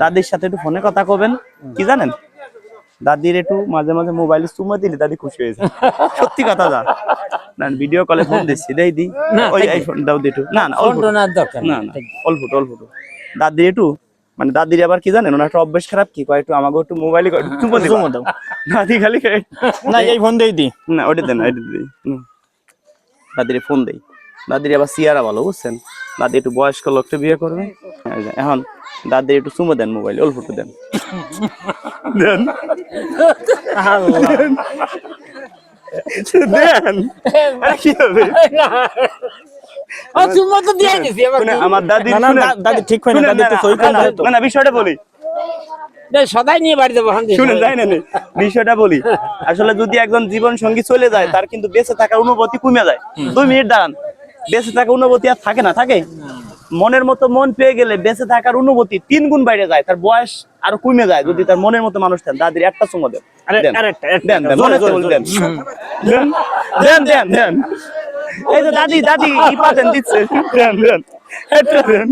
দাদির সাথে একটু ফোনে কথা কবেন কি জানেন? দাদির একটু মাঝে মাঝে মোবাইল চুমা দিলে দাদি খুশি হয়েছে সত্যি কথা দা না ভিডিও কলে ফোন দিচ্ছি দেই দি। ওই এই ফোন দাও দি একটু। না না অল্প। টোনার দরকার না না অল্প অল্প। দাদির একটু মানে দাদির আবার কি জানেন ওনার একটা অভ্যাস খারাপ কি কয় একটু আমাকে একটু মোবাইলে চুমা দিবা। চুমো দাও। দাদি খালি না এই ফোন দেই দি। না ওটা দেন ওটা দিই। দাদিরে ফোন দেই। দাদির আবার সিয়ারা ভালো বুঝছেন? দাদি একটু বয়স্ক লোকটা বিয়ে করবে। এখন দাদি একটু চুমো দেন মোবাইল অল্প একটু দেন। আমার দাদি দাদি ঠিক হয় না, না, বিষয়টা বলি। সদাই নিয়ে। শুনে যাই না? বিষয়টা বলি। আসলে যদি একজন জীবন সঙ্গী চলে যায় তার কিন্তু বেঁচে থাকার অনুভূতি কমে যায়। দুই মিনিট দাঁড়ান। বেঁচে থাকার অনুভূতি আর থাকে না থাকে? মনের মতো মন পেয়ে গেলে বেঁচে থাকার অনুভূতি তিন গুণ বাইরে যায় তার বয়স আরও কমে যায় যদি তার মনের মতো মানুষ দেন দাদির একটা চুমো দেন। এই যে দাদি দাদি কি পাতেন দিচ্ছে? দেন দেন। একটা দেন।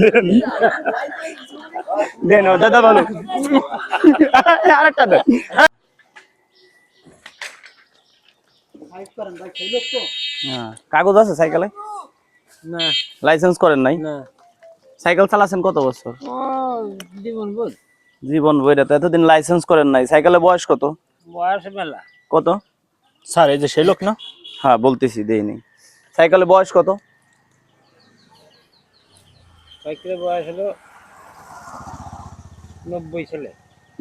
দেন। দেন দাদা ভালো আরেকটা দেন। হ্যাঁ, কাগজ আছে সাইকেলে? না। লাইসেন্স করেন নাই? না। সাইকেল চালাচ্ছেন কত বছর? জীবন জীবন এতদিন লাইসেন্স করেন নাই। সাইকেলে বয়স কত? বয়স মেলা। কত? স্যার এই যে সেই লোক না? হ্যাঁ বলতেছি দেইনি। সাইকেলে বয়স কত? সাইকেলের বয়স হলো নব্বই ছেলে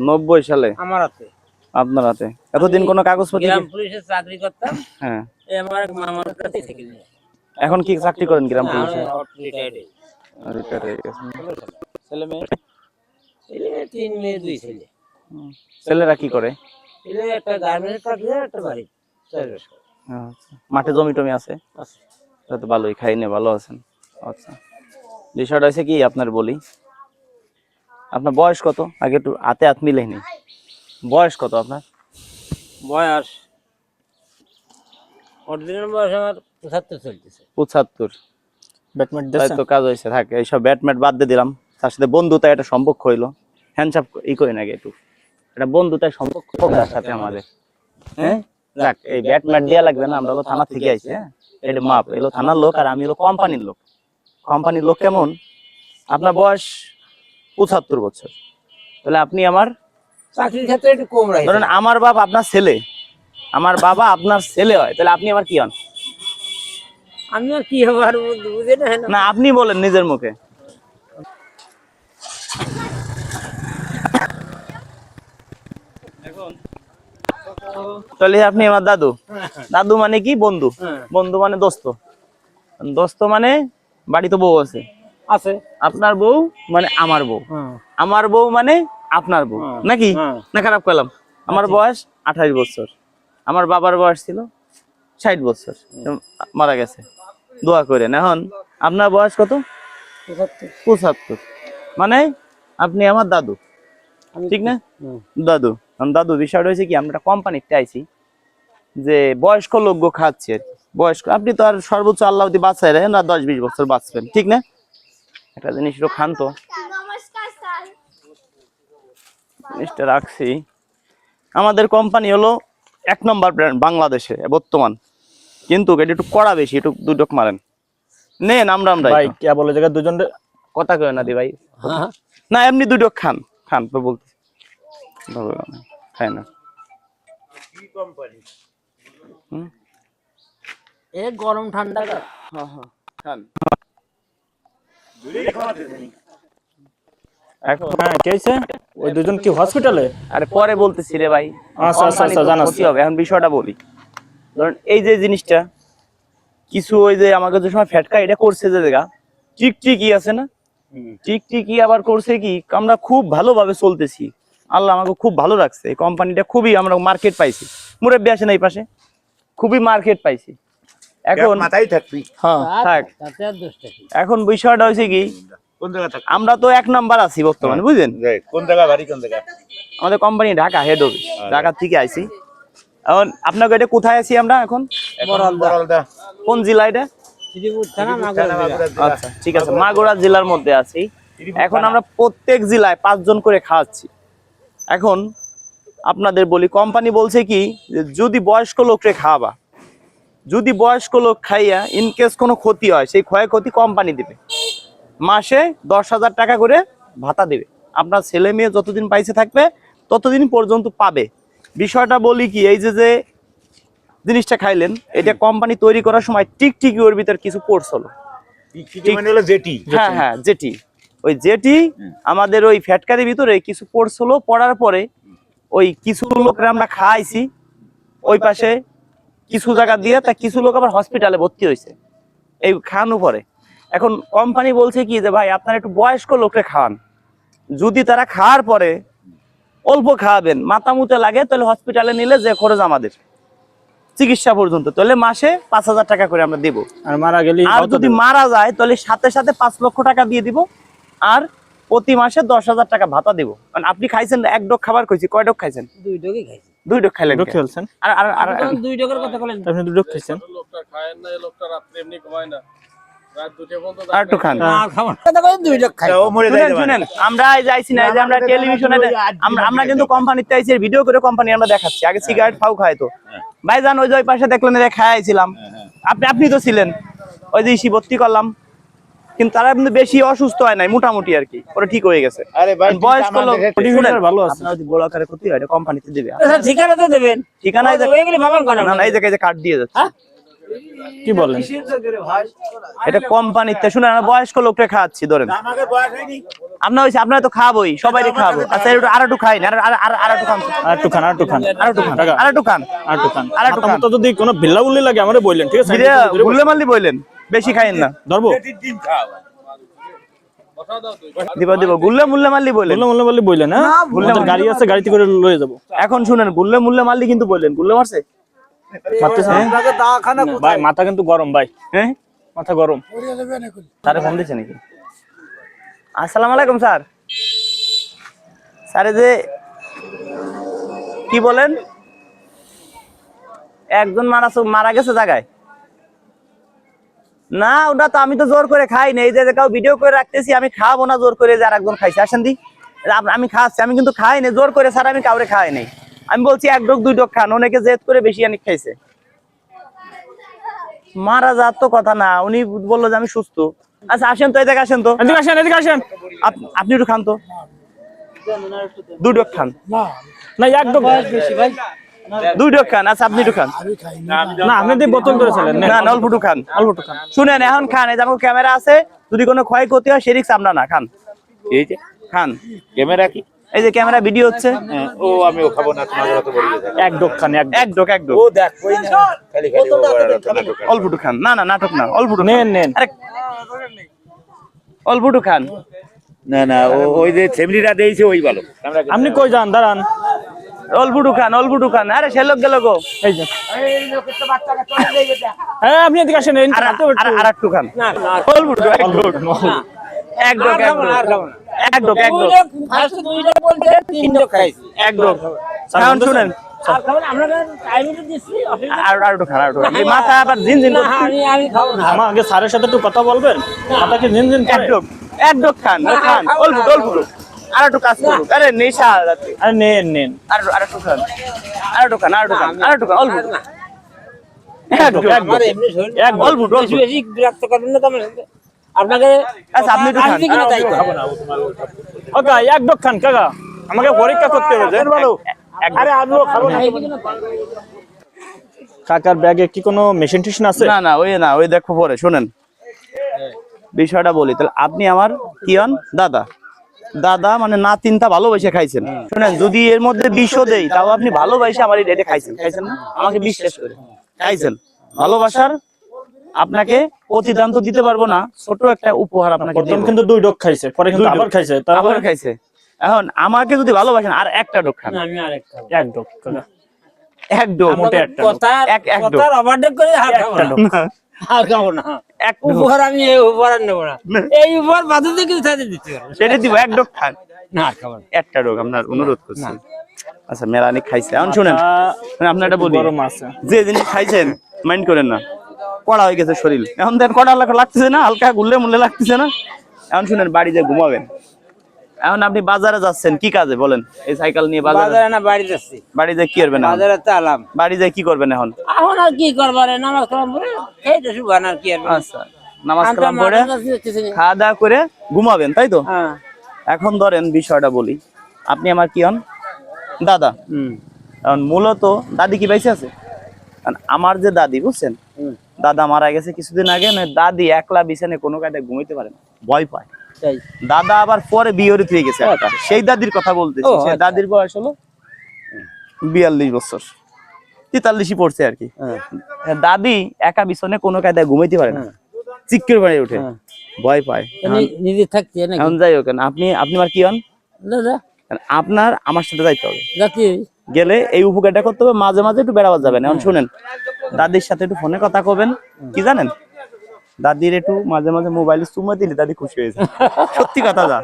নব্বই সালে? আমার হাতে। আপনার হাতে। এতদিন কোনো কাগজপত্র গ্রাম কি- পুলিশে চাকরি করতাম। হ্যাঁ। আমার মামার কাছে থেকে এখন কি চাকরি করেন গ্রাম পুলিশে? রিটায়ার হয়ে গেছেন। ছেলে মেয়ে? তিন মেয়ে দুই ছেলে। ছেলেরা কি করে? ছেলে একটা গার্মেন্টস চাকরি একটা বাড়ি চাকরি করে। আচ্ছা। মাঠে জমি টমি আছে। তো ভালোই খাই নে ভালো আছেন। আচ্ছা। বিষয়টা হচ্ছে কি আপনার বলি। আপনার বয়স কত? আগে একটু হাতে হাত মিলে নি বয়স কত আপনার? বয়স? অরিজিনাল বয়স আমার? পঁচাত্তর চলতেছে। পঁচাত্তর। ব্যাটমেট তাই তো কাজ হয়েছে থাকে এইসব ব্যাটম্যাট বাদ দিয়ে দিলাম। তার সাথে বন্ধুতা একটা সম্পর্ক হইল। হ্যান্ডসাপ ই করি নাকি একটু। একটা বন্ধুতার সম্পর্ক তার সাথে আমাদের। হ্যাঁ? যাক এই ব্যাটম্যাট দেওয়া লাগবে না আমরা হলো থানা থেকে আইছি হ্যাঁ? এটা মাপ এলো থানার লোক আর আমি হলো কোম্পানির লোক। কোম্পানির লোক কেমন? আপনার বয়স পঁচাত্তর বছর। তাহলে আপনি আমার চাকরির ক্ষেত্রে একটু কম রাখি ধরেন আমার বাপ আপনার ছেলে। আমার বাবা আপনার ছেলে হয় তাহলে আপনি আমার কি হন? আমি আর কি হবার বুঝে না না। আপনি বলেন নিজের মুখে। তাহলে আপনি আমার দাদু। দাদু মানে কি? বন্ধু। বন্ধু মানে দোস্ত। দোস্ত মানে বাড়িতে বউ আছে। আছে। আপনার বউ মানে আমার বউ। আমার বউ মানে আপনার বউ। হ্যাঁ। নাকি? হ্যাঁ। না খারাপ করলাম। আমার বয়স আঠাশ বছর। আমার বাবার বয়স ছিল ষাট বছর। মারা গেছে। দোয়া করেন। এখন আপনার বয়স কত? পঁচাত্তর। মানে আপনি আমার দাদু। ঠিক না? দাদু। দাদু বিষয়টা হয়েছে কি আমরা কোম্পানিতে আইছি যে বয়স্ক লোক খাচ্ছে আর কি। বয়স্ক আপনি তো আর সর্বোচ্চ আল্লাহ বাঁচাই রে না দশ বিশ বছর বাঁচবেন। ঠিক না? একটা জিনিস খান তো জিনিসটা রাখছি। আমাদের কোম্পানি হলো এক নম্বর ব্র্যান্ড বাংলাদেশে বর্তমান। কিন্তু এটা একটু কড়া বেশি একটু দুটক মারেন। নেন আমরা আমরা ভাই কে বলে জায়গা দুজন কথা কয় না দি ভাই। হ্যাঁ না এমনি দুটো খান খান তো বলতে খায় না। হুম? এ গরম ঠান্ডা খান। এখন হ্যাঁ কে হয়েছে ওই দুজন কি হসপিটালে আরে পরে বলতেছি রে ভাই। আচ্ছা, আচ্ছা, তো জানাচ্ছি। হবে এখন বিষয়টা বলি। ধরেন এই যে জিনিসটা কিছু ওই যে আমাকে যে সময় ফ্যাটকা এটা করছে যে জায়গা টিকটিকি আছে না? টিকটিকি আবার করছে কি? আমরা খুব ভালোভাবে চলতেছি। আল্লাহ আমাকে খুব ভালো রাখছে। এই কোম্পানিটা খুবই আমরা মার্কেট পাইছি। মুরব্বী আসে না এই পাশে। খুবই মার্কেট পাইছি। এখন মাথায় থাকবি। হ্যাঁ থাক। এখন বিষয়টা হয়েছে কি? আমরা তো এক নাম্বার আছি বর্তমানে বুঝলেন? কোন জায়গা বাড়ি কোন জায়গা? আমাদের company Dhaka head office Dhaka থেকে আইছি। এখন আপনাকে এটা কোথায় আছি আমরা এখন? কোন জেলা এটা। আচ্ছা ঠিক আছে মাগুরা। জেলার মধ্যে আছি। এখন আমরা প্রত্যেক জেলায় পাঁচজন করে খাওয়াচ্ছি। এখন আপনাদের বলি কোম্পানি বলছে কি যদি বয়স্ক লোকরে খাওয়াবা যদি বয়স্ক লোক খাইয়া ইন কেস কোনো ক্ষতি হয় সেই ক্ষয়ক্ষতি কোম্পানি দিবে। মাসে দশ হাজার টাকা করে ভাতা দেবে। আপনার ছেলে মেয়ে যতদিন পাইছে থাকবে ততদিন পর্যন্ত পাবে। বিষয়টা বলি কি এই যে যে জিনিসটা খাইলেন এটা কোম্পানি তৈরি করার সময় টিকটিকি ওর ভিতর কিছু টিকটিকি মানে হলো জেটি। হ্যাঁ হ্যাঁ জেটি। ওই জেটি আমাদের ওই ফ্যাটকারির ভিতরে কিছু পড়ছিল পড়ার পরে ওই কিছু লোকরা আমরা খাইছি ওই পাশে কিছু জায়গা দিয়ে তা কিছু লোক আবার হসপিটালে ভর্তি হয়েছে এই খাওয়ানোর পরে। এখন কোম্পানি বলছে কি যে ভাই আপনারা একটু বয়স্ক লোকরে খাওয়ান। যদি তারা খাওয়ার পরে অল্প খাওয়াবেন মাথা মুতে লাগে তাহলে হসপিটালে নিলে যে খরচ আমাদের। চিকিৎসা পর্যন্ত তাহলে মাসে পাঁচ হাজার টাকা করে আমরা দেবো। আর মারা গেলে আর যদি মারা যায় তাহলে সাথে সাথে পাঁচ লক্ষ টাকা দিয়ে দিব আর প্রতি মাসে দশ হাজার টাকা ভাতা দিব। কারণ আপনি খাইছেন এক ডোক খাবার কইছি কয় ডোক খাইছেন? দুই ডগে খাইছি। দুই ডোক খাইলেন ডোক খেলছেন। আর দুই কথা বলেন। আপনি দুটো খেয়েছেন লোকটা খায় না লোকটা রাত্রে এমনি ঘুমায় না। আমরা এই যাইছি না এই যে আমরা টেলিভিশনে আমরা আমরা কিন্তু কোম্পানিতে আইছি ভিডিও করে কোম্পানি আমরা দেখাচ্ছি। আগে সিগারেট ফাউ খায় তো। ভাইজান ওই যে ওই পাশে দেখলেন খাইছিলাম আপনি আপনি তো ছিলেন। ওই যে ইসি ভর্তি করলাম। কিন্তু তারা কিন্তু বেশি অসুস্থ হয় নাই মোটামুটি আর কি। ওরা ঠিক হয়ে গেছে। আরে বয়স্ক লোক ভালো আছে। আপনার আকারে ক্ষতি হয় কোম্পানিতে দেবে। আচ্ছা, ঠিকানা তো দেবেন ঠিকানা এই যে- ওই গেলে ভাবার কথা না না এই জায়গায় যে কার্ড দিয়ে যাচ্ছে। কি বলেন? এটা কোম্পানিতে শুনে আমরা বয়স্ক লোকটা খাওয়াচ্ছি ধরেন। আপনার হয়েছে আপনারা তো খাবোই সবাই খাব। আচ্ছা একটু আর একটু খাই না আর আর- আর- আর একটু খান। আর একটু খান আর একটু খান। আর একটু খান আর একটু খান। আর একটু খান। আর একটু খান। মতো যদি কোনো বিল্লা উল্লি লাগে আমারে বললেন ঠিক আছে? মারলি বললেন বেশি খাইন না। ধরবো? দিব দিব গুল্লে মুল্লে হ্যাঁ? গাড়ি আছে গাড়িতে করে লয়ে যাব। এখন শুনেন গুল্লে মুল্লে মারলি কিন্তু বললেন গুল্লে মারছে? ভাই মাথা কিন্তু গরম ভাই। হ্যাঁ? মাথা গরম। স্যারে ফোন দিচ্ছে নাকি? আসসালামু আলাইকুম স্যার। স্যার যে কি বলেন? একজন মারা মারা গেছে জায়গায়। না ওটা তো আমি তো জোর করে খাই না এই যে যে কাউ ভিডিও করে রাখতেছি আমি খাব না জোর করে। যে আর একজন খাইছে আসেন দি। আমি খাচ্ছি আমি কিন্তু খাই না জোর করে স্যার আমি কাউরে খাই নাই। আমি বলছি এক ডোক দুই ডোক খান অনেকে জেদ করে বেশি অনেক খাইছে। মারা যাওয়ার তো কথা না উনি বলল যে আমি সুস্থ। আচ্ছা আসেন তো এদিকে আসেন তো। এদিকে আসেন এদিকে আসেন। আপনি একটু খান তো। দুই ডোক খান। না একদম দুই ডোক খান আচ্ছা আপনি একটু খান। না আপনি দিয়ে বোতল ধরেছিলেন না না অল্প খান। অল্প একটু খান। শুনেন এখন খান এই যেমন ক্যামেরা আছে যদি কোনো ক্ষয়ক্ষতি হয় সেদিক আমরা না খান। এই যে খান। ক্যামেরা কি? এই যে ক্যামেরা ভিডিও হচ্ছে। ও আমি ও খাব না তোমাদের অত বলি এক ডোক খান এক এক ডোক এক ডোক। ও দেখ কই না খালি খালি ও বড় নাটক করে। অল্প একটু খান। না না নাটক না অল্প একটু খান। নেন। নেন আরে অল্প একটু খান। না না ওই যে ফ্যামিলিরা দিয়েছে ওই ভালো। আপনি কই যান? দাঁড়ান। অল্প একটু খান অল্প একটু খান। আরে সে লোক গেল গো। এই যে। হ্যাঁ আপনি এদিকে আসেন আর একটু খান। অল্প একটু এক ডোক। এক ডোক এক ডোক এক ডোক এক দুই ডোক ডগ ফার্স্ট দুই ডগ বলতে তিন ডগ খাইছি এক ডোক শুনেন মাথা আবার জিন জিন না করছে। আমি আমি খাব না। আমার আগে স্যারের সাথে একটু কথা বলবেন? মাথাকে জিন জিন এক করে ডোক এক ডোক খান খান অল্প অল্প আর একটু কাজ করুক। আরে নেশা আরে নেন নেন। আর আর একটু খান। আর একটু খান আর একটু খান। আর একটু খান অল্প এক ডোক ডোক বেশি বিরক্ত করবেন না তো আমার সাথে। আপনাকে আচ্ছা, আপনি একটু খান। এক ডোক খান কাকা। আমাকে পরীক্ষা করতে হবে জানেন ভালো আরে আমিও খাব খাইবে কাকার ব্যাগে কি কোনো মেশিন টেশিন আছে? না না ওই না ওই দেখো পরে শোনেন। বিষয়টা বলি তাহলে আপনি আমার কি হন? দাদা। দাদা মানে না তিনটা ভালোবাসে খাইছেন। শুনেন যদি এর মধ্যে বিষও দেই তাও আপনি ভালোবাসে আমার এই রেটে খাইছেন। খাইছেন না? আমাকে বিশ্বাস করে। খাইছেন। ভালোবাসার আপনাকে প্রতিদান তো দিতে পারব না। ছোট একটা উপহার আপনাকে প্রথম কিন্তু দুই ডোক খাইছে পরে কিন্তু আবার খাইছে আবার খাইছে। এখন আমাকে যদি ভালোবাসেন আর একটা ডোক খান। আমি আরেক খাব। এক ডোক এক ডোক মোটে একটা ডোক। কথার এক- এক ডোক। কথার ওভারটেক করে আর খাব না। ডোক আর খাব না। এক উপহার আমি এই উপহার আর নেব না। এই উপহার বাধা থেকে উঠাতে দিতে পারব সেটা দিব এক ডোক খান। না আর খাব না। একটা ডোক আপনার অনুরোধ করছি। আচ্ছা মেলানি খাইছে। এখন শুনেন আপনার একটা বলি। গরম আছে। যে জিনিস খাইছেন মাইন্ড করেন না। কড়া হয়ে গেছে শরীর। এখন দেন কড়া লাগা লাগতেছে না হালকা গুললে মুললে লাগতেছে না। এখন শুনেন বাড়িতে ঘুমাবেন। এখন আপনি বাজারে যাচ্ছেন কি কাজে বলেন? এই সাইকেল নিয়ে বাজারে না বাড়ি যাচ্ছি। বাড়িতে কি করবেন বাজারে তো আলাম। বাড়ি যায় কি করবেন এখন? এখন আর কি করবার নামাজ কালাম করে এই তো শুভ আর কি আর আচ্ছা নামাজ কালাম নেই। খাওয়া দাওয়া করে ঘুমাবেন তাই তো? হ্যাঁ। এখন ধরেন বিষয়টা বলি আপনি আমার কি হন? দাদা। হুম। কারণ মূলত দাদি কি বাইসে আছে? আমার যে দাদি বুঝছেন? হুম। দাদা মারা গেছে কিছুদিন আগে মানে দাদি একলা বিছানে কোনো কায়দায় ঘুমাইতে পারে না। ভয় পায়। দাদা আবার পরে বিয়রিত হয়ে গেছে সেই দাদির কথা বলতেছি সেই আচ্ছা। দাদির বয়স হলো বিয়াল্লিশ বছর। তেতাল্লিশই পড়ছে আর কি। হ্যাঁ। দাদি একা বিছানে কোনো কায়দায় ঘুমাইতে পারে না। হ্যাঁ। চিক্কের বাড়ি উঠে। হ্যাঁ। ভয় পায়। নি- নিজে থাকতে এখন যাই হোক আপনি আপনি আমার কি হন? আপনার আমার সাথে যাইতে হবে। গেলে এই উপকারটা করতে হবে মাঝে মাঝে একটু বেড়াবার যাবেন। এখন শুনেন দাদির সাথে একটু ফোনে কথা কবেন। কি জানেন? দাদির একটু মাঝে মাঝে মোবাইল চুমা দিলে দাদি খুশি হয়ে যায়। সত্যি কথা যা।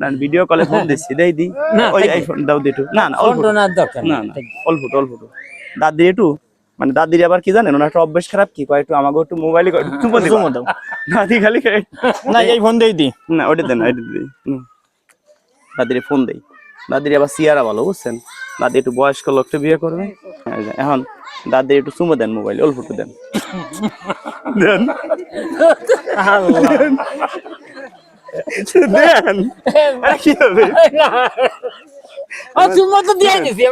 না ভিডিও কলে ফোন দিচ্ছি দেই দি। ওই আইফোন দাও দি একটু। না না অল্প আর দরকার না না অল্প অল্প। দাদি একটু মানে দাদির আবার কি জানেন ওনার একটা অভ্যেস খারাপ কি? কয় একটু আমাকে একটু মোবাইলে চুমা দিবা। চুমো দাও। দাদি খালি না এই ফোন দিয়ে দি। না ওটা দেন ওটা দিই। দাদিরে ফোন দেই। দাদির আবার সিয়ারা ভালো বুঝছেন? দাদি একটু বয়স্ক লোকটা বিয়ে করবে। এখন দাদি একটু চুমো দেন মোবাইল অল্প একটু দেন। দেন? দেন? কি হবে?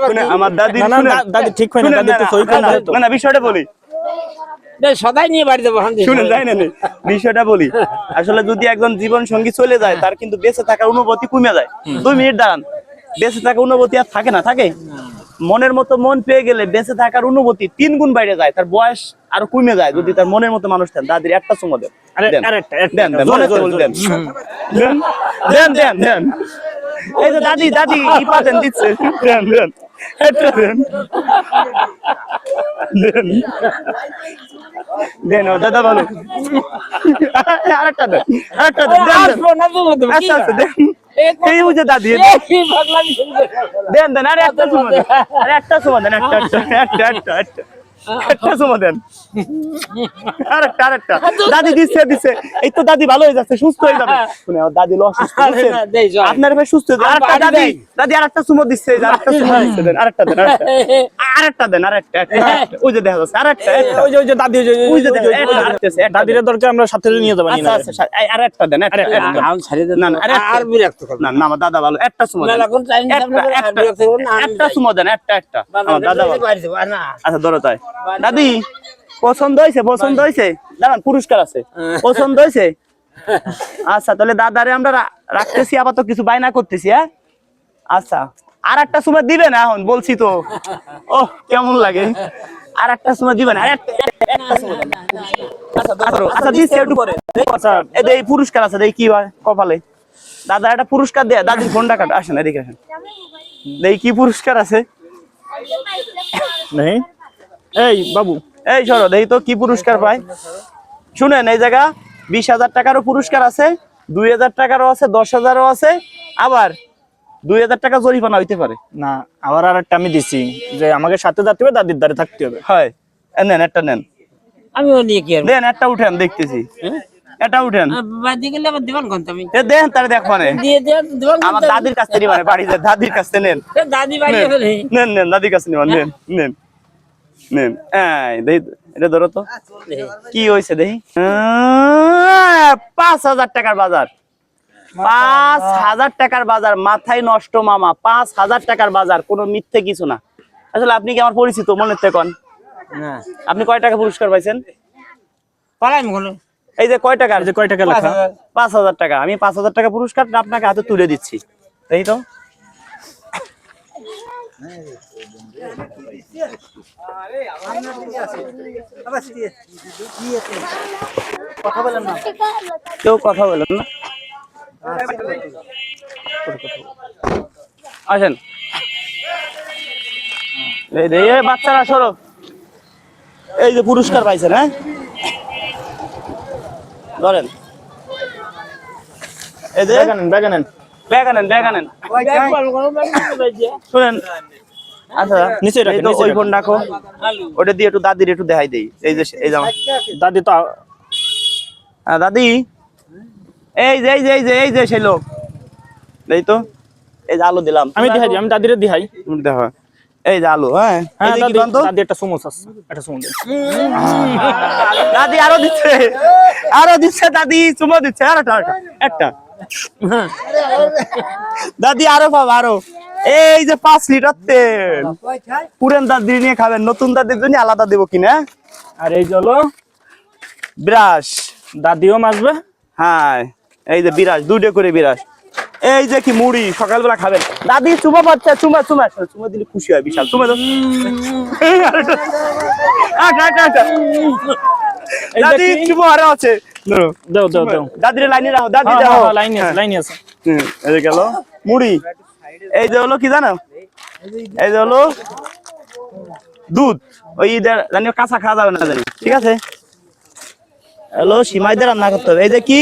শুনে, আমার দাদি না, না, শুনে- দা- দাদি ঠিক হয় না, দাদি একটু সই করে না, না না বিষয়টা বলি। সদাই নিয়ে বাড়িতে বসান দিছি। শুনেন যাই না নে, বিষয়টা বলি। আসলে যদি একজন জীবন সঙ্গী চলে যায় তার কিন্তু বেঁচে থাকার অনুভূতি কমে যায়। দুই মিনিট দাঁড়ান। বেঁচে থাকার অনুভূতি আর থাকে না থাকে? মনের মতো মন পেয়ে গেলে বেঁচে থাকার অনুভূতি তিন গুণ বাইরে যায় তার বয়স আরও কমে যায় যদি তার মনের মতো মানুষ দেন। দাদির একটা চুমো দেন। এই যে দাদি দাদি কি পাতেন দিচ্ছে। দেন দেন। একটা দেন। দেন। দেন দাদা ভালো। আরেকটা দেন আরেকটা আচ্ছা আচ্ছা দেন। এই বুঝে দাদি। দেন দেন আরে একটা সময় দেন। আরে একটা সময় দেন একটা একটা একটা একটা। একটা দেন। আরেকটা আরেকটা। দাদি দিচ্ছে দিচ্ছে এই তো দাদি ভালো হয়ে যাচ্ছে সুস্থ হয়ে যাবে। শুনে দাদি অসুস্থ। আপনার ভাই সুস্থ হয়ে। আরেকটা দাদি দাদি আরেকটা সুমো দিচ্ছে আরেকটা সুমো দিচ্ছে দেন আরেকটা দেন আরেকটা। দেন আরেকটা ওই যে দেখা যাচ্ছে আরেকটা ওই যে ওই যে দাদি ওই যে- দাদির দরকার আমরা সাথে নিয়ে যাব আচ্ছা আচ্ছা আরেকটা দেন না, না, আর বিরক্ত না। না আমার দাদা ভালো একটা সুমো দেন। একটা সুমো দেন একটা একটা। আমার দাদা ভালো। আচ্ছা ধরো তাই। দাদি, পছন্দ হয়েছে পছন্দ হয়েছে? দাঁড়ান, পুরস্কার আছে। পছন্দ হয়েছে? আচ্ছা তাহলে দাদারে আমরা রাখতেছি, আপাতত কিছু বায়না করতেছি হ্যাঁ? আচ্ছা আর একটা সময় দিবে না এখন? বলছি তো। ও কেমন লাগে? আর, একটা সময় দিবে না। আচ্ছা দিচ্ছি একটু পরে। আচ্ছা এই পুরস্কার আছে এই কি হয়, কপালে। দাদা, একটা পুরস্কার দেয়। দাদির ফোনটা কাট। আসেন, এদিকে আসেন। এই কি পুরস্কার আছে? নেই? এই বাবু। এই সরো দেখি তো কি পুরস্কার পায়। শুনেন এই জায়গা বিশ হাজার টাকারও পুরস্কার আছে দুই হাজার টাকারও আছে দশ হাজারও আছে আবার দুই হাজার টাকা জরিমানা হইতে পারে। না আবার আর একটা আমি দিছি যে আমাকে সাথে যেতে হবে দাদির দ্বারে থাকতে হবে। হয়। নেন একটা নেন। আমি ও নিয়ে কি আর? দেন একটা উঠেন দেখতেছি। এটা উঠেন। বাড়ি গেলে আবার দেবেন কোন তুমি এ দেন তার দেখ মানে। দিয়ে দিয়ে দেবেন আমার দাদির কাছ থেকে মানে বাড়িতে দাদির কাছ থেকে নেন। দাদি বাড়ি নেন। নেন নেন দাদির কাছে নেন নেন নেন। নেন। এটা ধরো তো। কি হয়েছে দেখি আহ, পাঁচ হাজার টাকার বাজার। পাঁচ হাজার টাকার বাজার মাথায় নষ্ট মামা পাঁচ হাজার টাকার বাজার কোনো মিথ্যে কিছু না। আসলে আপনি কি আমার পরিচিত মনে কন? আপনি কয় টাকা পুরস্কার পাইছেন? এই যে কয় টাকা যে কয় টাকা লেখা। পাঁচ হাজার। টাকা। আমি পাঁচ হাজার টাকা পুরস্কার আপনাকে হাতে তুলে দিচ্ছি। তাই তো। কেউ কথা বলেন না? আসেন। এই বাচ্চারা সরো। এই যে পুরস্কার পাইছেন হ্যাঁ? ধরেন। এই যে, ব্যাগ আনেন ব্যাগ আনেন ব্যাগ আনেন। শুনেন। আচ্ছা নিচে রাখেন, এই তো ওই ফোন রাখো। ওটা দিয়ে একটু দাদির একটু দেখাই দেই। এই যে এই যে আমার- দাদি তো হ্যাঁ, দাদি। এই যে এই যে এই যে এই যে সেই লোক। এই তো। এই যে আলু দিলাম। আমি দিহাই আমি দাদিরে দিহাই তুমি দেখো। এই যে আলু হ্যাঁ? হ্যাঁ দাদি দাদি একটা সুমোস দাদি আরও দিচ্ছে। আরও দিচ্ছে দাদি। চুমো দিচ্ছে। আরও একটা, একটা। দাদি, আরও পাবো, আরও। এই যে পাঁচ লিটার তেল। পুরেন দাদি নিয়ে খাবেন, নতুন দাদির জন্য আলাদা দেবো কিনা? আর এই চলো বিরাস দাদিও মাসবে হ্যাঁ এই যে বিরাস দুইটা করে বিরাস এই যে কি মুড়ি, সকালবেলা খাবেন। দাদি, চুমা পাচ্ছে, চুমা চুমা। চুমা দিলে খুশি হয়, বিশাল। চুমা দাও। দাদি? চুমা আছে। দাও দাও দাও। দাদির লাইনে রাখো দাদি হ্যাঁ, যাও হ্যাঁ, লাইনে আছে লাইনে আছে। হুম, এই যে গেল। মুড়ি। এই যে হলো কি জানো? এই যে হলো দুধ। ওই জানি কাঁচা খাওয়া যাবে না জানি। ঠিক আছে? হ্যালো সিমাইদের রান্না করতে হবে। এই যে কি?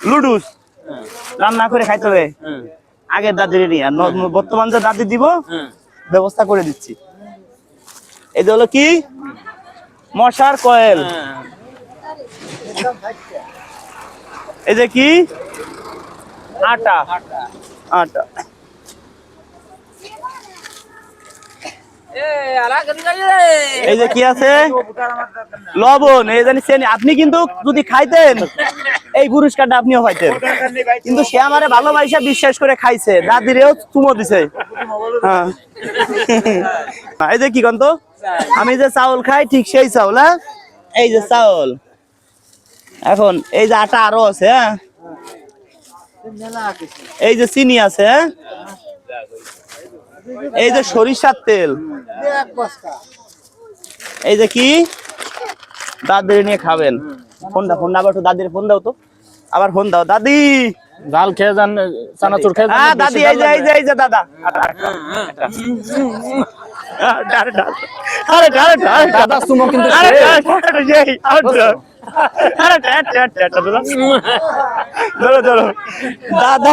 লুডুস। রান্না করে খাইতে হবে। আগের দাদির নিয়ে আর বর্তমান যে দাদি দিব ব্যবস্থা করে দিচ্ছি। এই যে হলো কি? মশার কয়েল। এই যে কি? আটা। আটা। এই যে কি আছে? লবণ, এই জানি চেনি। আপনি কিন্তু যদি খাইতেন, এই পুরস্কারটা আপনিও পাইতেন। কিন্তু সে আমারে ভালোবাসা, বিশ্বাস করে খাইছে। দাদিরেও চুমো দিছে। হ্যাঁ। এই যে কি কন্ত? আমি যে চাউল খাই, ঠিক সেই চাউল হ্যাঁ? এই যে চাউল। এখন এই যে আটা আরও আছে হ্যাঁ? এই যে চিনি আছে হ্যাঁ? এই যে সরিষার তেল। এই যে কি? দাদির নিয়ে খাবেন। ফোন দাও ফোন আবার একটু দাদির ফোন দাও তো। আবার ফোন দাও দাদি জাল খেয়ে যান চানাচুর খেয়ে যান হ্যাঁ দাদি এই যে এই যে এই যে দাদা আটা, আটা, আটা। দাদা সুমো কিন্তু আরে, আরে, আরে, সেই, আরে, আরে, আরে, আরে, আরে, আরে, ধরো। ধরো। দাদা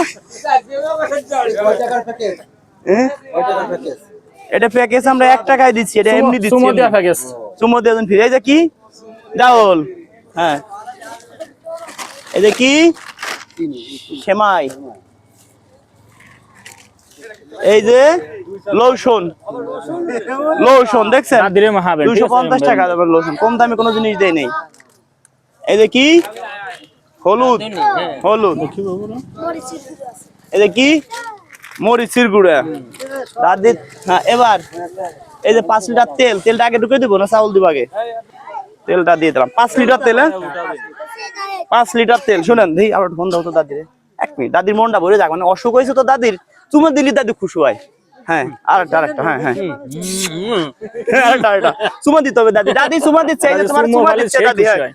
হ্যাঁ? এটা প্যাকেজ আমরা এক টাকায় দিচ্ছি এটা এমনি দিচ্ছি সুমো দেয়া প্যাকেজ দিয়ে দেন ফিরে এই যে কি ডাউল হ্যাঁ এই যে কি? সেমাই। এই যে লৌসন। লৌসন দেখছেন? দুইশো পঞ্চাশ টাকা লোশন কম দামে কোনো জিনিস দেয় নেই। এই যে কি? হলুদ। হলুদ। এই যে কি? মরিচির গুঁড়া। দাদি হ্যাঁ এবার এই যে পাঁচ লিটার তেল তেলটা আগে ঢুকে দিব না চাউল দিব আগে? তেলটা দিয়ে দিলাম। পাঁচ লিটার তেল হ্যাঁ? পাঁচ লিটার তেল। শুনেন দিই আবার ফোন দাও তো দাদিরে। এক মিনিট দাদির মনটা ভরে যাক মানে অসুখ হয়েছে তো দাদির চুমে দিলি দাদি খুশি হয়। হ্যাঁ আরেকটা আরেকটা হ্যাঁ হ্যাঁ। আরেকটা আরেকটা চুমা দিতে হবে দাদি। দাদি চুমা দিচ্ছে এই যে তোমার সুমো চুমা দিচ্ছে দাদি খুশি হ্যাঁ। হয়।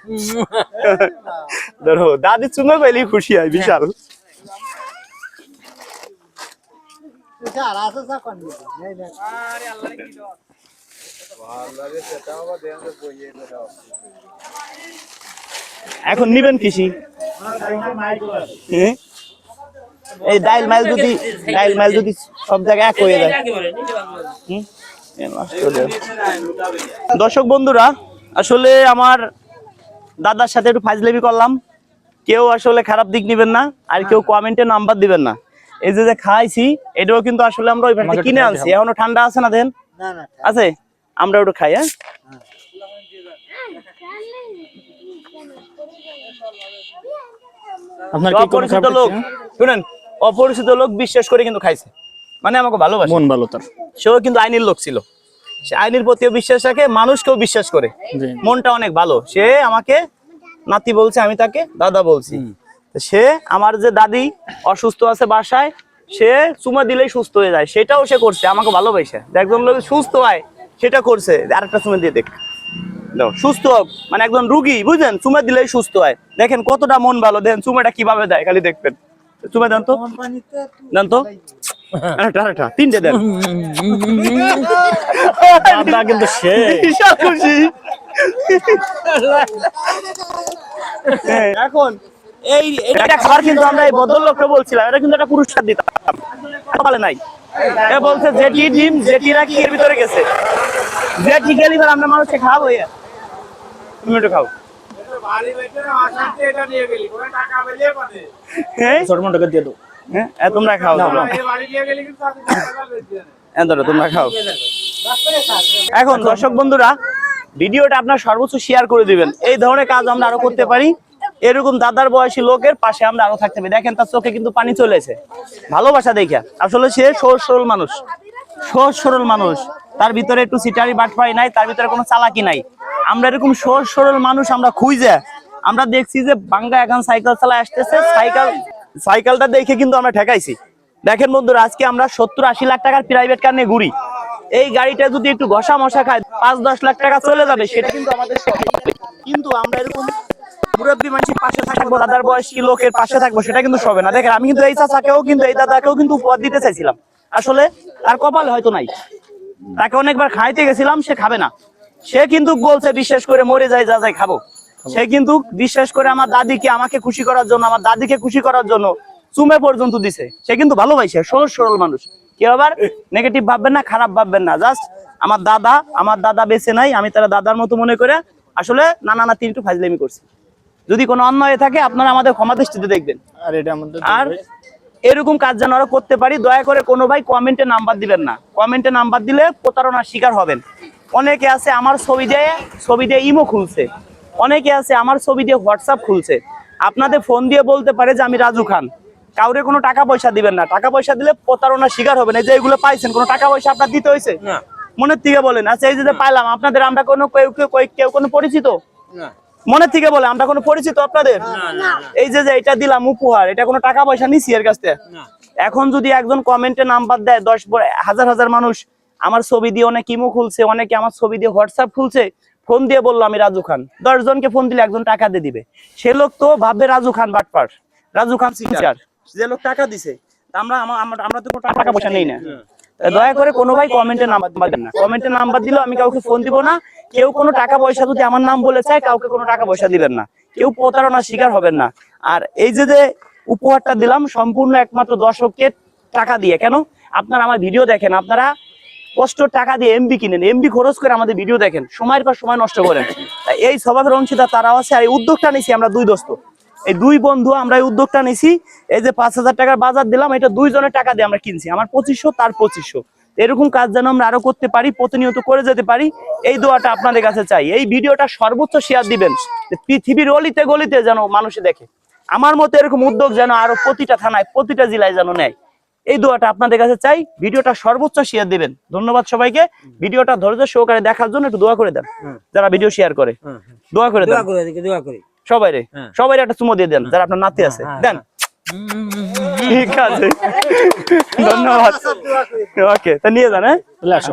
ধরো দাদি চুমা খুশি হয় বিশাল। এখন নিবেন কৃষি? হ্যাঁ? এই ডাইল মাইল যদি ডাইল মাইল যদি সব জায়গায় এক হয়ে যায়। হয়ে। দর্শক বন্ধুরা আসলে আমার দাদার সাথে একটু ফাজলেবি করলাম। কেউ আসলে খারাপ দিক নিবেন না আর কেউ কমেন্টে নাম্বার দিবেন না। এই যে যে খাইছি এটাও কিন্তু আসলে আমরা ওই আমাকে কিনে আনছি। এখনও ঠান্ডা আছে না দেন? আছে? আমরা ওটা খাই হ্যাঁ। আপনার কি কোনো অপরিচিত লোক শুনেন অপরিচিত লোক বিশ্বাস করে কিন্তু খাইছে। মানে আমাকে ভালোবাসে। মন ভালো তার। সেও কিন্তু আইনের লোক ছিল। সে আইনের প্রতিও বিশ্বাস রাখে মানুষকেও বিশ্বাস করে। মনটা অনেক ভালো। সে আমাকে নাতি বলছে আমি তাকে দাদা বলছি। সে আমার যে দাদি অসুস্থ আছে বাসায় সে চুমা দিলেই সুস্থ হয়ে যায়। সেটাও সে করছে আমাকে ভালোবাসে। একজন লোক সুস্থ হয় সেটা করছে। আরেকটা চুমা দিয়ে দেখ। সুস্থ হোক। মানে একজন রুগী বুঝলেন? চুমা দিলেই সুস্থ হয়। দেখেন কতটা মন ভালো। দেখেন চুমাটা কীভাবে দেয়? খালি দেখবেন। চুমা দেন তো। দেন তো। আরেকটা, আরেকটা, তিনটে দেন। কিন্তু খুশি। এখন এই এটা খাবার কিন্তু আমরা এই ভদ্রলোককে বলছিলাম। এটা কিন্তু একটা পুরস্কার দিতাম। বলে নাই। এ বলছে জেটি ডিম জেটিরা কি এর ভিতরে গেছে? জেটি গেলি এবার আমরা মানুষকে খাওয়াবো তুমি একটু খাও। হ্যাঁ? দিয়ে দাও। হ্যাঁ? তোমরা খাও। তোমরা। ধরো তোমরা খাও। এখন দর্শক বন্ধুরা ভিডিওটা আপনার সর্বোচ্চ শেয়ার করে দিবেন। এই ধরনের কাজ আমরা আরও করতে পারি। এরকম দাদার বয়সী লোকের পাশে আমরা আরও থাকতে পারি। দেখেন তার চোখে কিন্তু পানি চলেছে ভালোবাসা দেখে আসলে সে সহজ সরল মানুষ। সহজ সরল মানুষ। তার ভিতরে একটু সিটারি বাটপাই নাই তার ভিতরে কোনো চালাকি নাই। আমরা এরকম সহজ সরল মানুষ, আমরা খুঁজে। আমরা দেখছি যে বাঙ্গা এখন সাইকেল চালায় আসতেছে। সাইকেল সাইকেলটা দেখে কিন্তু আমরা ঠেকাইছি। দেখেন বন্ধুরা, আজকে আমরা সত্তর আশি লাখ টাকার প্রাইভেট কার নিয়ে ঘুরি। এই গাড়িটা যদি একটু ঘষা মশা খায়, পাঁচ দশ লাখ টাকা চলে যাবে, সেটা কিন্তু আমাদের কিন্তু আমরা এরকম মুরব্বী মানুষের পাশে থাকব, দাদার বয়সী লোকের পাশে থাকব, সেটা কিন্তু সবে না। দেখেন, আমি কিন্তু এই চাচাকেও কিন্তু, এই দাদাকেও কিন্তু উপহার দিতে চাইছিলাম। আসলে তার কপাল হয়তো নাই। তাকে অনেকবার খাইতে গেছিলাম, সে খাবে না। সে কিন্তু বলছে বিশ্বাস করে মরে যায় যা যায় খাব। সে কিন্তু বিশ্বাস করে আমার দাদিকে আমাকে খুশি করার জন্য আমার দাদিকে খুশি করার জন্য চুমে পর্যন্ত দিছে। সে কিন্তু ভালোবাসে সহজ সরল মানুষ। কেউ আবার নেগেটিভ ভাববেন না খারাপ ভাববেন না। জাস্ট আমার দাদা আমার দাদা বেঁচে নাই আমি তারা দাদার মতো মনে করে আসলে নানা নাতি একটু ফাজলামি করছি। যদি কোনো অন্যায় থাকে আপনারা আমাদের ক্ষমা দৃষ্টিতে দেখবেন। আর এটা আমাদের আর এরকম কাজ যেন আরও করতে পারি দয়া করে কোনো ভাই কমেন্টে নাম্বার দিবেন না। কমেন্টে নাম্বার দিলে প্রতারণার শিকার হবেন। অনেকে আছে আমার ছবি দিয়ে ছবি দিয়ে ইমো খুলছে। অনেকে আছে আমার ছবি দিয়ে হোয়াটসঅ্যাপ খুলছে। আপনাদের ফোন দিয়ে বলতে পারে যে আমি রাজু খান। কাউরে কোনো টাকা পয়সা দিবেন না। টাকা পয়সা দিলে প্রতারণার শিকার হবেন। এই যে এগুলো পাইছেন কোনো টাকা পয়সা আপনার দিতে হয়েছে? মনের থেকে বলেন। আচ্ছা এই যে পাইলাম আপনাদের আমরা কোনো কেউ কেউ কেউ কোনো পরিচিত? মনের থেকে বলে আমরা কোনো পরিচিত আপনাদের? এই যে যে এটা দিলাম উপহার এটা কোনো টাকা পয়সা নিছি এর কাছ থেকে? এখন যদি একজন কমেন্টে নাম্বার দেয় দশ হাজার হাজার মানুষ আমার ছবি দিয়ে অনেক ইমো খুলছে অনেকে আমার ছবি দিয়ে হোয়াটসঅ্যাপ খুলছে ফোন দিয়ে বলল আমি রাজু খান। দশ জনকে ফোন দিলে একজন টাকা দিয়ে দিবে। সে লোক তো ভাববে রাজু খান বাটপার রাজু খান সিচার যে লোক টাকা দিছে আমরা আমা- আমরা আমরা তো টাকা পয়সা নেই না। দয়া করে কোনো ভাই কমেন্টে নাম্বার দেন না। কমেন্টে নাম্বার দিলেও আমি কাউকে ফোন দিব না। কেউ কোনো টাকা পয়সা যদি আমার নাম বলে চায় কাউকে কোনো টাকা পয়সা দিবেন না। কেউ প্রতারণার শিকার হবেন না। আর এই যে যে উপহারটা দিলাম সম্পূর্ণ একমাত্র দর্শককে টাকা দিয়ে। কেন? আপনারা আমার ভিডিও দেখেন। আপনারা কষ্ট টাকা দিয়ে এমবি কিনেন। এমবি খরচ করে আমাদের ভিডিও দেখেন। সময়ের পর সময় নষ্ট করেন। এই স্বভাবের অংশীদার তারাও আছে আর এই উদ্যোগটা নিয়েছি আমরা দুই দোস্ত। এই দুই বন্ধু আমরা এই উদ্যোগটা নিয়েছি এই যে পাঁচ হাজার টাকার বাজার দিলাম, এটা দুইজনের টাকা দিয়ে আমরা কিনছি। আমার পঁচিশশো, তার পঁচিশশো। এরকম কাজ যেন আমরা আরও করতে পারি, প্রতিনিয়ত করে যেতে পারি, এই দোয়াটা আপনাদের কাছে চাই। এই ভিডিওটা সর্বোচ্চ শেয়ার দিবেন। পৃথিবীর অলিতে গলিতে যেন মানুষে দেখে। আমার মতো এরকম উদ্যোগ যেন আরও প্রতিটা থানায়, প্রতিটা জেলায় যেন নেয়। এই দোয়াটা আপনাদের কাছে চাই। ভিডিওটা সর্বোচ্চ শেয়ার দিবেন। ধন্যবাদ সবাইকে। ভিডিওটা ধৈর্য সহকারে দেখার জন্য একটু দোয়া করে দেন। যারা ভিডিও শেয়ার করে হ্যাঁ দোয়া করে দোয়া দেন করে দিকে দোয়া করে। সবাই রে হ্যাঁ। সবাই একটা চুমো দিয়ে দেন যারা আপনার নাতি আছে। হ্যাঁ, দেন। ঠিক আছে। ধন্যবাদ। ওকে তা নিয়ে যান হ্যাঁ? আসো।